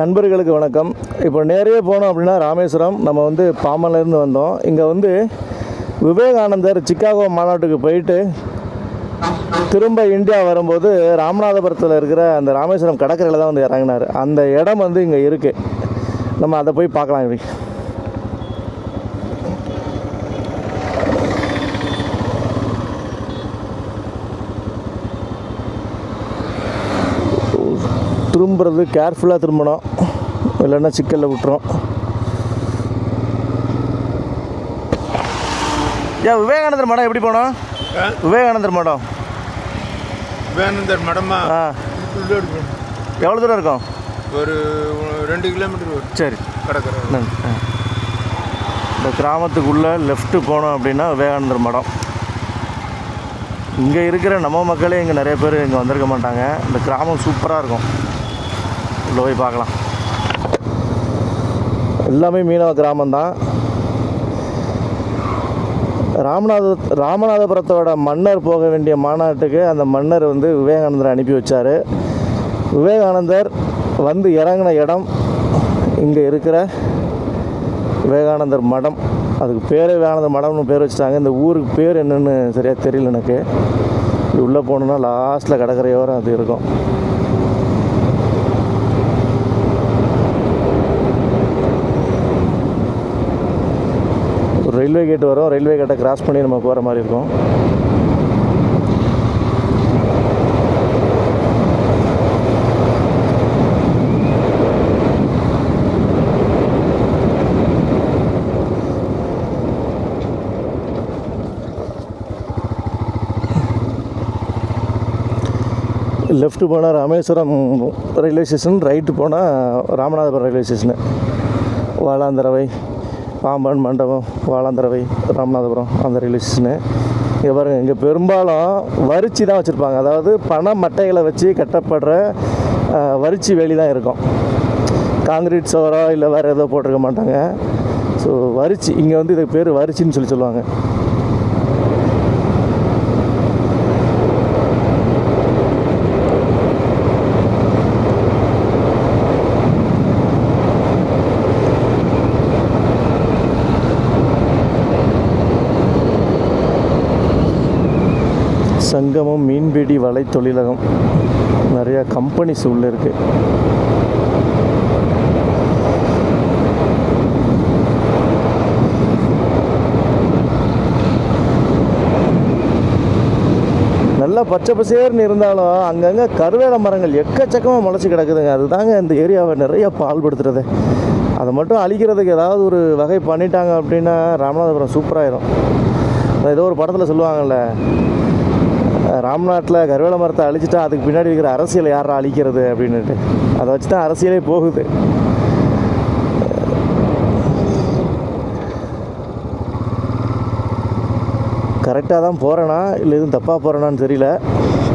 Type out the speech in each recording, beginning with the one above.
நண்பர்களுக்கு வணக்கம். இப்போ நேரே போனோம் அப்படின்னா ராமேஸ்வரம். நம்ம வந்து பாமலேருந்து வந்தோம். இங்கே வந்து விவேகானந்தர் சிக்காகோ மாநாட்டுக்கு போயிட்டு திரும்ப இந்தியா வரும்போது ராமநாதபுரத்தில் இருக்கிற அந்த ராமேஸ்வரம் கடற்கரையில் தான் வந்து இறங்கினார். அந்த இடம் வந்து இங்கே இருக்குது நம்ம அதை போய் பார்க்கலாம் இப்படி. திரும்புறது கேர்ஃபுல்லாக திரும்பணும். இல்லைன்னா சிக்கலில் விட்டுரும். ஏன் விவேகானந்தர் மடம் எப்படி போனோம்? விவேகானந்தர் மடம். விவேகானந்தர் மடமா? ஆ. எவ்வளோ தூரம் இருக்கும்? ஒரு ரெண்டு கிலோமீட்டர் வரும். சரி. ஆ. இந்த கிராமத்துக்குள்ளே லெஃப்ட்டு போனோம் அப்படின்னா விவேகானந்தர் மடம். இங்கே இருக்கிற நம்ம மக்களே இங்கே நிறைய பேர் இங்கே வந்திருக்க மாட்டாங்க. இந்த கிராமம் சூப்பராக இருக்கும். உள்ளே போய் பார்க்கலாம். எல்லாமே மீனவ கிராமம்தான். ராமநாத ராமநாதபுரத்தோட மன்னர் போக வேண்டிய மாநாட்டுக்கு அந்த மன்னர் வந்து விவேகானந்தரை அனுப்பி வச்சார். விவேகானந்தர் வந்து இறங்கின இடம் இங்கே இருக்கிற விவேகானந்தர் மடம். அதுக்கு பேர் விவேகானந்தர் மடம்னு பேர் வச்சுட்டாங்க. இந்த ஊருக்கு பேர் என்னென்னு சரியாக தெரியல எனக்கு. உள்ளே போகணுன்னா லாஸ்ட்டில் கடற்கரையோரம் அது இருக்கும். ரயில்வே கேட் வரும். ரயில்வே கேட்டை கிராஸ் பண்ணி நம்ம போகிற மாதிரி இருக்கும். லெஃப்ட் போனால் ராமேஸ்வரம் ரயில்வே ஸ்டேஷன் ரைட்டு போனால் ராமநாதபுரம் ரயில்வே ஸ்டேஷனு வாலாந்தரவை. பாம்பன் மண்டபம் வாலாந்தரவை ராமநாதபுரம் அந்த ரயில்வே ஸ்டேஷனு இங்கே பாருங்கள் இங்கே பெரும்பாலும் வரிச்சி தான் வச்சுருப்பாங்க. அதாவது பண மட்டைகளை வச்சு கட்டப்படுற அஹ், வரிச்சி வேலி தான் இருக்கும். காங்கிரீட் சோரோ இல்லை வேறு ஏதோ போட்டிருக்க மாட்டாங்க. ஸோ வரிச்சி இங்கே வந்து இதுக்கு பேர் வரிச்சின்னு சொல்லி சொல்லுவாங்க. கலை தொழிலகம் நிறையா கம்பெனிஸ் உள்ளே இருக்குது நல்லா பச்சை பசேர்னு இருந்தாலும் அங்கங்கே கருவேல மரங்கள் எக்கச்சக்கமாக முளைச்சி கிடக்குதுங்க. அதுதாங்க இந்த ஏரியாவை நிறைய பால்படுத்துறது. அதை மட்டும் அழிக்கிறதுக்கு ஏதாவது ஒரு வகை பண்ணிட்டாங்க அப்படின்னா ராமநாதபுரம் சூப்பராயிரும். ஏதோ ஒரு படத்தில் சொல்லுவாங்கள்ல ராம்நாட்டில் கருவேல மரத்தை அழிச்சிட்டா அதுக்கு பின்னாடி இருக்கிற அரசியலை யாரா அழிக்கிறது அப்படின்னுட்டு. அதை வச்சு தான் அரசியலே போகுது. கரெக்டாக தான் போகிறேனா இல்லை எதுவும் தப்பாக போகிறேனான்னு தெரியல.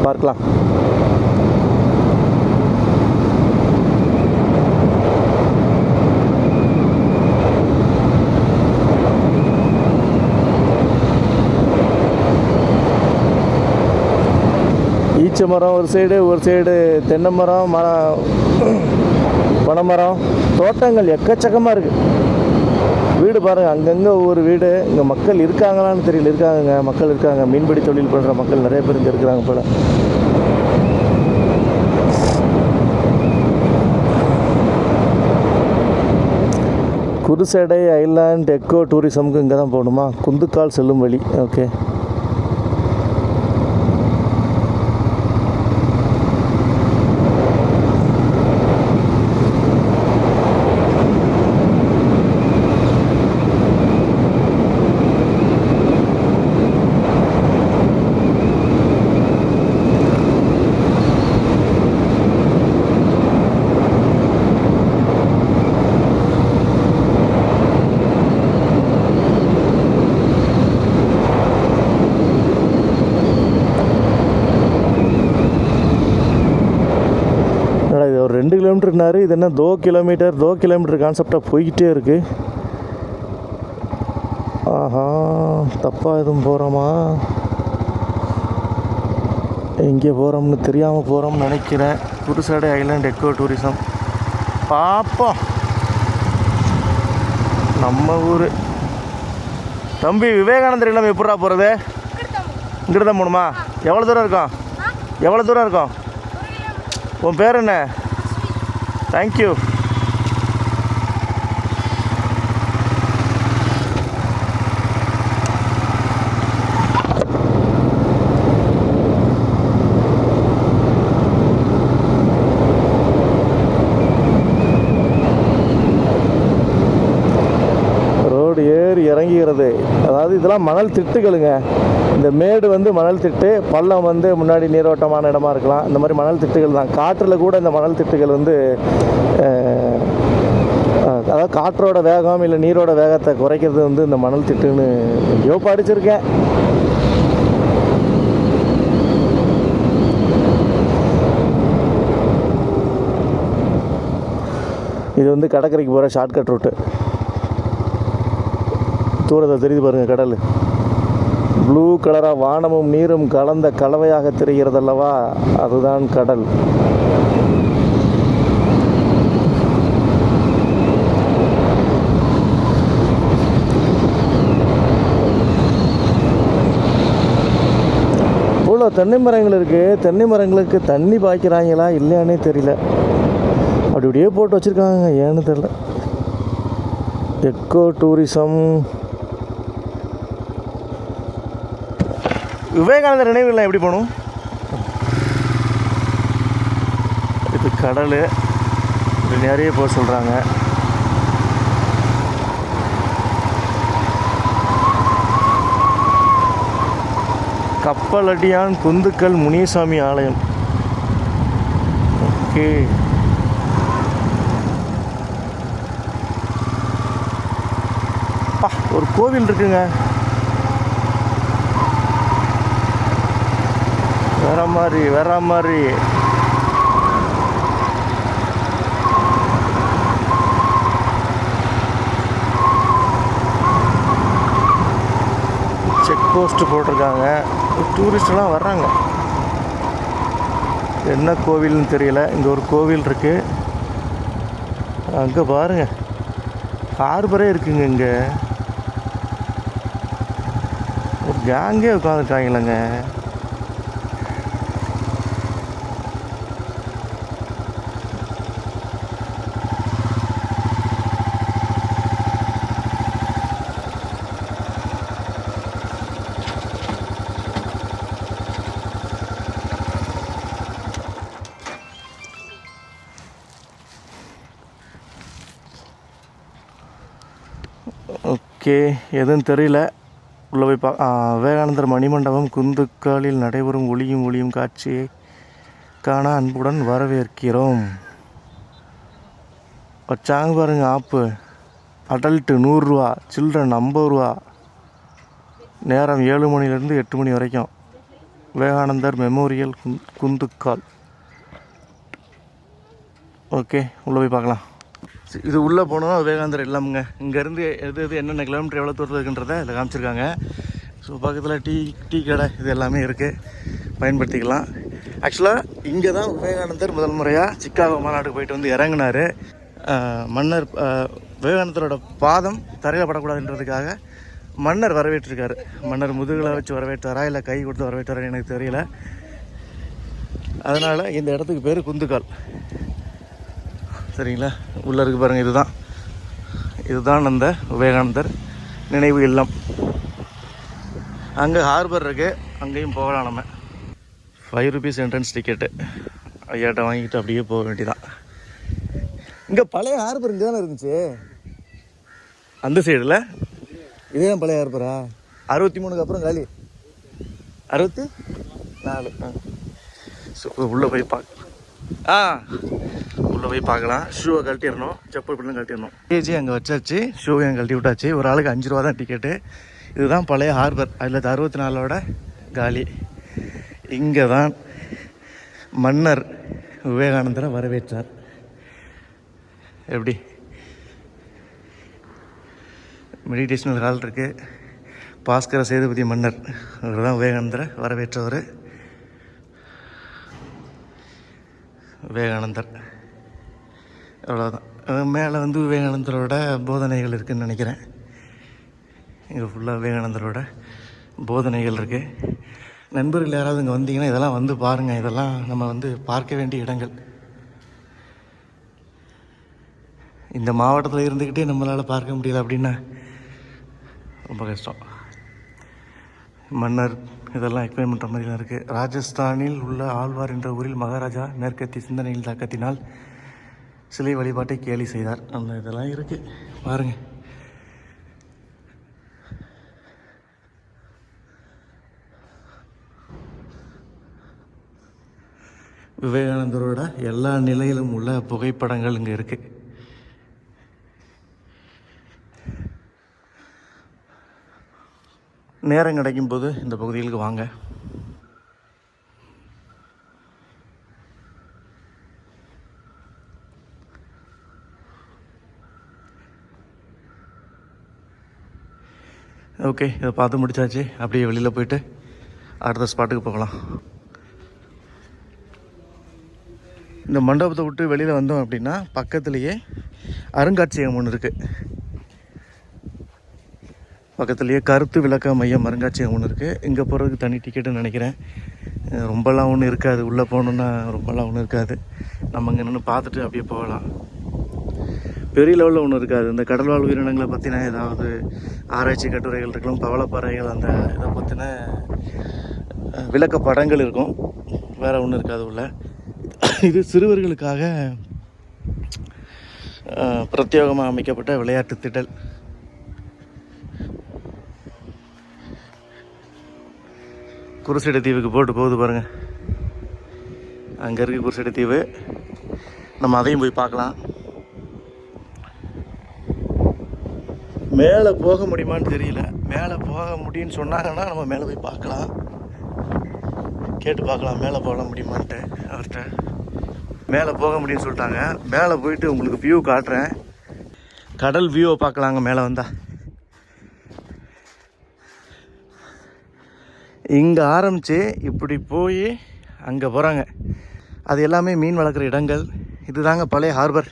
பார்க்கலாம். ஈச்ச மரம் ஒரு சைடு ஒரு சைடு தென்னை மரம் மரம் பனைமரம் தோட்டங்கள் எக்கச்சக்கமாக இருக்குது வீடு பாருங்கள் அங்கங்கே ஒவ்வொரு வீடு இங்கே மக்கள் இருக்காங்களான்னு தெரியல இருக்காங்கங்க மக்கள் இருக்காங்க மீன்பிடி தொழில் பண்ணுற மக்கள் நிறைய பேர் இங்கே இருக்கிறாங்க போல. குருசடை ஐலாண்ட் எக்கோ டூரிசமுக்கு இங்கே தான் போகணுமா? குந்துக்கால் செல்லும் வழி ஓகே என்னடா இது ஒரு இது என்ன தோ கிலோமீட்டர் தோ கிலோமீட்டர் கான்செப்டாக போய்கிட்டே இருக்கு. ஆஹா தப்பாக எதுவும் போகிறோமா எங்கே போகிறோம்னு தெரியாமல் போகிறோம்னு நினைக்கிறேன். புதுசாடை ஐலாண்ட் எக்கோ டூரிசம் பார்ப்போம் நம்ம ஊர். தம்பி விவேகானந்தர் இல்லம் எப்படா போகிறது இங்கிட்டு தான் போகணுமா? எவ்வளோ தூரம் இருக்கும்? எவ்வளோ தூரம் இருக்கும்? உன் பேர் என்ன? Thank you. அதாவது இதெல்லாம் மணல் திட்டுகளுங்க. இந்த மேடு வந்து மணல் திட்டு பள்ளம் வந்து முன்னாடி நீரோட்டமான இடமா இருக்கலாம். இந்த மாதிரி மணல் திட்டுகள் தான். காற்றில் கூட இந்த மணல் திட்டுகள் வந்து அதாவது காற்றோட வேகம் இல்லை நீரோட வேகத்தை குறைக்கிறது வந்து இந்த மணல் திட்டுன்னு எங்கேயோ படிச்சிருக்கேன். இது வந்து கடற்கரைக்கு போகிற ஷார்ட்கட் ரூட்டு தூரத்தில் தெரிஞ்சு பாருங்கள் கடல். ப்ளூ கலராக வானமும் நீரும் கலந்த கலவையாக தெரிகிறதல்லவா? அதுதான் கடல். இவ்வளோ தென்னை மரங்கள் இருக்குது தென்னை மரங்களுக்கு தண்ணி பாய்க்கிறாங்களா இல்லையானே தெரியல. அப்படி இப்படியே போட்டு வச்சுருக்காங்க. ஏன்னு தெரில எக்கோ டூரிசம் விவேகானந்தர் நினைவுகள்லாம் எப்படி போகணும்? இது கடல். இது நிறைய போக சொல்கிறாங்க கப்பலடியான் குந்துக்கல் முனிசாமி ஆலயம். ஓகே. ஒரு கோவில் இருக்குங்க. வேற மாதிரி வேற மாதிரி. செக் போஸ்ட் போட்டிருக்காங்க. டூரிஸ்ட்லாம் வர்றாங்க. என்ன கோவில்னு தெரியல. இங்கே ஒரு கோவில் இருக்கு. அங்கே பாருங்க. ஹார்பரே இருக்குங்க இங்கே. ஒரு கேங்கே உட்காந்துருக்காங்களேங்க ஓகே எதுவும் தெரியல. உள்ளே போய் பா விவேகானந்தர் மணிமண்டபம் குந்துக்காலில் நடைபெறும் ஒளியும் ஒளியும் காட்சியை காண அன்புடன் வரவேற்கிறோம். வச்சாங்க பாருங்க ஆப்பு. அடல்ட்டு நூறுரூவா சில்ட்ரன் ஐம்பது ரூபா. நேரம் ஏழு மணிலேருந்து எட்டு மணி வரைக்கும். விவேகானந்தர் மெமோரியல் குந் குந்துக்கால். ஓகே உள்ளே போய் பார்க்கலாம். இது உள்ளே போனோம் விவேகானந்தர் இல்லாமங்க. இங்கேருந்து எது எது என்னென்ன கிலோமீட்டர் எவ்வளோ தூரத்தில் இருக்குன்றதை இதில் காமிச்சிருக்காங்க. ஸோ பக்கத்தில் டீ டீ கடை இது எல்லாமே இருக்குது பயன்படுத்திக்கலாம். ஆக்சுவலாக இங்கே தான் விவேகானந்தர் முதல் முறையாக சிக்காகோ மாநாட்டுக்கு போயிட்டு வந்து இறங்கினார். மன்னர் விவேகானந்தரோட பாதம் தரையில் படக்கூடாதுன்றதுக்காக மன்னர் வரவேற்றிருக்காரு. மன்னர் முதுகில் வச்சு வரவேற்றாரா இல்லை கை கொடுத்து வரவேற்றாரா எனக்கு தெரியல. அதனால் இந்த இடத்துக்கு பேர் குந்துக்கால் சரிங்களா? உள்ளே இருக்கு பாருங்கள் இதுதான். இதுதான் அந்த விவேகானந்தர் நினைவு இல்லம். அங்கே ஹார்பர் இருக்குது அங்கேயும் போகலாம் நம்ம. ஃபைவ் ருபீஸ் என்ட்ரன்ஸ் டிக்கெட்டு ஐயாட்ட வாங்கிட்டு அப்படியே போக வேண்டியதான் இங்கே பழைய ஹார்பர் இங்கே தானே இருந்துச்சு? அந்த சைடில் இதே தான் பழைய ஹார்பரா அறுபத்தி மூணுக்கு அப்புறம் காலி. அறுபத்தி நாலு. ஸோ உள்ளே போய் பார்க்க ஆ. உள்ளே போய் பார்க்கலாம். ஷூவை கழட்டிடணும். செப்பல் பண்ணி கழட்டிடணும். கேஜி அங்கே வச்சாச்சு. ஷூவையும் கழட்டி விட்டாச்சு. ஒரு ஆளுக்கு அஞ்சு ரூபா தான் டிக்கெட்டு இதுதான் பழைய ஹார்பர் அதில் அறுபத்தி நாலோட காலி. இங்கே தான் மன்னர் விவேகானந்தரை வரவேற்றார். எப்படி? மெடிடேஷனல் ஹால் இருக்குது பாஸ்கர சேதுபதி மன்னர். அவர் தான் விவேகானந்தரை வரவேற்றவர். விவேகானந்தர். அவ்வளோதான் மேலே வந்து விவேகானந்தரோட போதனைகள் இருக்குதுன்னு நினைக்கிறேன். இங்கே ஃபுல்லாக விவேகானந்தரோட போதனைகள் இருக்குது நண்பர்கள் யாராவது இங்கே வந்தீங்கன்னா இதெல்லாம் வந்து பாருங்கள் இதெல்லாம் நம்ம வந்து பார்க்க வேண்டிய இடங்கள். இந்த மாவட்டத்தில் இருந்துக்கிட்டே நம்மளால் பார்க்க முடியல அப்படின்னா ரொம்ப கஷ்டம். மன்னர் இதெல்லாம் எக்ஸ்பிளைன் பண்ணுற மாதிரி தான் இருக்குது ராஜஸ்தானில் உள்ள ஆழ்வார் என்ற ஊரில் மகாராஜா மேற்கத்திய சிந்தனையில் தாக்கத்தினால் சிலை வழிபாட்டை கேலி செய்தார். அந்த இதெல்லாம் இருக்குது பாருங்கள் விவேகானந்தரோட எல்லா நிலையிலும் உள்ள புகைப்படங்கள் இங்கே இருக்குது நேரம் கிடைக்கும் போது இந்த பகுதிகளுக்கு வாங்க. ஓகே இதை பார்த்து முடிச்சாச்சு. அப்படியே வெளியில் போயிட்டு அடுத்த ஸ்பாட்டுக்கு போகலாம். இந்த மண்டபத்தை விட்டு வெளியில் வந்தோம் அப்படின்னா பக்கத்துலேயே அருங்காட்சியகம் ஒன்று இருக்குது பக்கத்துலேயே கருத்து விளக்க மையம் அருங்காட்சியகம் ஒன்று இருக்குது இங்கே போகிறதுக்கு தனி டிக்கெட்டுன்னு நினைக்கிறேன். ரொம்பலாம் ஒன்றும் இருக்காது. உள்ளே போகணுன்னா ரொம்பலாம் ஒன்றும் இருக்காது. நம்ம இங்கே நின்று பார்த்துட்டு அப்படியே போகலாம். பெரிய லெவலில் ஒன்று இருக்காது. இந்த கடல்வாழ் உயிரினங்களை பற்றின ஏதாவது ஆராய்ச்சி கட்டுரைகள் இருக்கலாம் பவளப்பாறைகள் அந்த இதை பற்றின விளக்க படங்கள் இருக்கும். வேறு ஒன்றும் இருக்காது உள்ள. இது சிறுவர்களுக்காக பிரத்யேகமாக அமைக்கப்பட்ட விளையாட்டு திடல். குருசடை தீவுக்கு போட்டு போகுது பாருங்கள் அங்கே இருக்குது குருசடை தீவு. நம்ம அதையும் போய் பார்க்கலாம். மேலே போக முடியுமான்னு தெரியல. மேலே போக முடியும்னு சொன்னாங்கன்னா நம்ம மேலே போய் பார்க்கலாம். கேட்டு பார்க்கலாம் மேலே போக முடியுமான்ட்டு. அவர்கிட்ட மேலே போக முடியும்னு சொல்லிட்டாங்க. மேலே போயிட்டு உங்களுக்கு வியூ காட்டுறேன். கடல் வியூவை பார்க்கலாங்க மேலே வந்தால் இங்கே ஆரம்பித்து இப்படி போய் அங்கே போகிறாங்க அது எல்லாமே மீன் வளர்க்குற இடங்கள். இதுதாங்க பழைய ஹார்பர்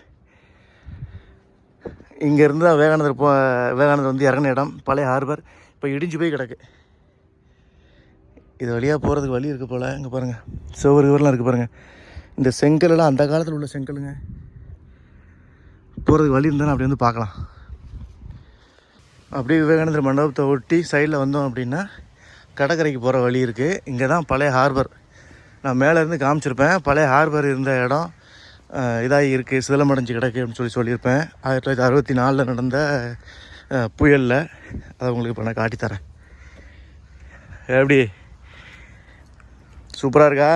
இங்கேருந்து தான் விவேகானந்தர் போ விவேகானந்தர் வந்து இறங்கின இடம் பழைய ஹார்பர் இப்போ இடிஞ்சு போய் கிடக்கு. இது வழியாக போகிறதுக்கு வழி இருக்குது போல். இங்கே பாருங்கள் சுவர் இவரெலாம் இருக்குது பாருங்கள் இந்த செங்கல்லாம் அந்த காலத்தில் உள்ள செங்கலுங்க. போகிறதுக்கு வழி இருந்தால் அப்படி வந்து பார்க்கலாம். அப்படியே விவேகானந்தர் மண்டபத்தை ஒட்டி சைடில் வந்தோம் அப்படின்னா கடற்கரைக்கு போகிற வழி இருக்குது இங்கே தான் பழைய ஹார்பர் நான் மேலேருந்து காமிச்சிருப்பேன். பழைய ஹார்பர் இருந்த இடம். இதாகி இருக்குது சிதலமடைஞ்சு கிடக்கு அப்படின்னு சொல்லி சொல்லியிருப்பேன். ஆயிரத்தி தொள்ளாயிரத்தி அறுபத்தி நாலில் நடந்த புயலில் அதை உங்களுக்கு இப்போ நான் காட்டித்தரேன். எப்படி? சூப்பராக இருக்கா?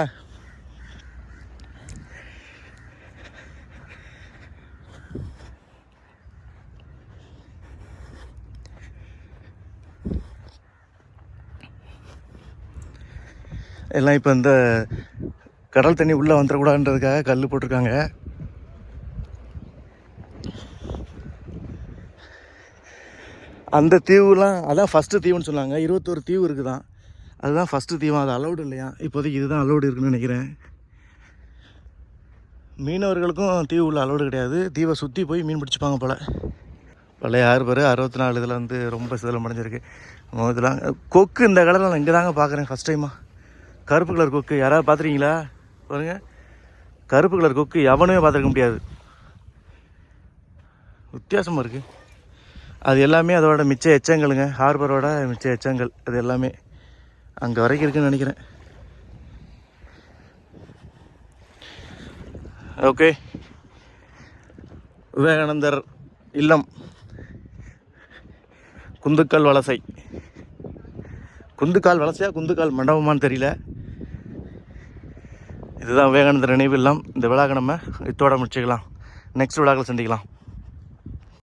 எல்லாம் இப்போ இந்த கடல் தண்ணி உள்ளே வந்துடக்கூடாதுன்றதுக்காக கல் போட்டிருக்காங்க. அந்த தீவுலாம் அதான் ஃபஸ்ட்டு தீவுன்னு சொன்னாங்க. இருபத்தோரு தீவு இருக்குதான். அதுதான் ஃபஸ்ட்டு தீவு அது அலௌடு இல்லையா? இப்போதைக்கு இதுதான் அலௌடு இருக்குன்னு நினைக்கிறேன். மீனவர்களுக்கும் தீவு உள்ள அலௌடு கிடையாது. தீவை சுற்றி போய் மீன் பிடிச்சிப்பாங்க போல். பழைய பேர் அறுபத்தி நாலு இதில் வந்து ரொம்ப சிதலம் அடைஞ்சிருக்கு. இதெல்லாம் கொக்கு இந்த கடலில் நான் இங்கே தாங்க பார்க்குறேன் ஃபஸ்ட் டைமாக கருப்பு கலர் கொக்கு. யாராவது பார்த்துருக்கீங்களா? பாருங்கள் கருப்பு கலர் கொக்கு எவனுமே பார்த்துருக்க முடியாது. வித்தியாசமாக இருக்குது அது எல்லாமே அதோட மிச்ச எச்சங்களுங்க. ஹார்பரோட மிச்ச எச்சங்கள். அது எல்லாமே அங்கே வரைக்கும் இருக்குன்னு நினைக்கிறேன். ஓகே. விவேகானந்தர் இல்லம். குந்துக்கால் வலசை. குந்துக்கால் வலசையா குந்துக்கால் மண்டபமான்னு தெரியல. இதுதான் விவேகானந்தர் நினைவு இல்லம் இந்த விழாவை நம்ம இத்தோட முடிச்சுக்கலாம். நெக்ஸ்ட் விழாக்கள் சந்திக்கலாம்.